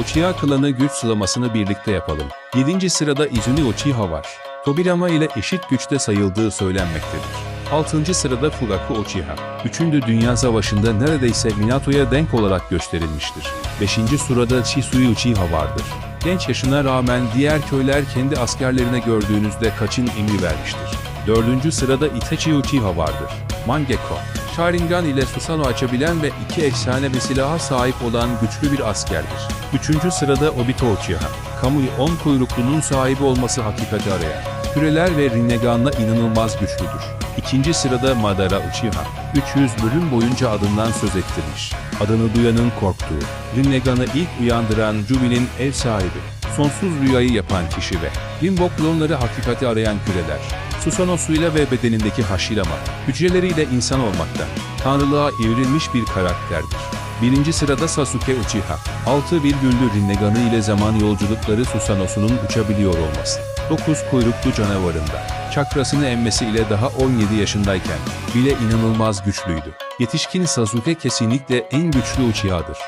Uchiha klanı güç sılamasını birlikte yapalım. 7. sırada Izumi Uchiha var. Tobirama ile eşit güçte sayıldığı söylenmektedir. 6. sırada Furaku Uchiha. 3. Dünya Savaşı'nda neredeyse Minato'ya denk olarak gösterilmiştir. 5. sırada Shisui Uchiha vardır. Genç yaşına rağmen diğer köyler kendi askerlerine gördüğünüzde kaçın emri vermiştir. 4. sırada Itachi Uchiha vardır. Mangekyo. Sharingan ile Susanoo açabilen ve iki efsane bir silaha sahip olan güçlü bir askerdir. 3. sırada Obito Uchiha. Kamui 10 kuyruklunun sahibi olması hakikati arayan. Küreler ve Rinnegan'la inanılmaz güçlüdür. İkinci sırada Madara Uchiha. 300 bölüm boyunca adından söz ettirmiş. Adını duyanın korktuğu. Rinnegan'ı ilk uyandıran Jubi'nin ev sahibi. Sonsuz rüyayı yapan kişi ve Limbo klonları hakikati arayan küreler. Susanosuyla ve bedenindeki Hashirama, hücreleriyle insan olmaktan, tanrılığa evrilmiş bir karakterdir. Birinci sırada Sasuke Uchiha. 6 virgüllü Rinnegan'ı ile zaman yolculukları Susanos'unun uçabiliyor olması. 9 kuyruklu canavarında. Çakrasını emmesi ile daha 17 yaşındayken bile inanılmaz güçlüydü. Yetişkin Sasuke kesinlikle en güçlü Uchiha'dır.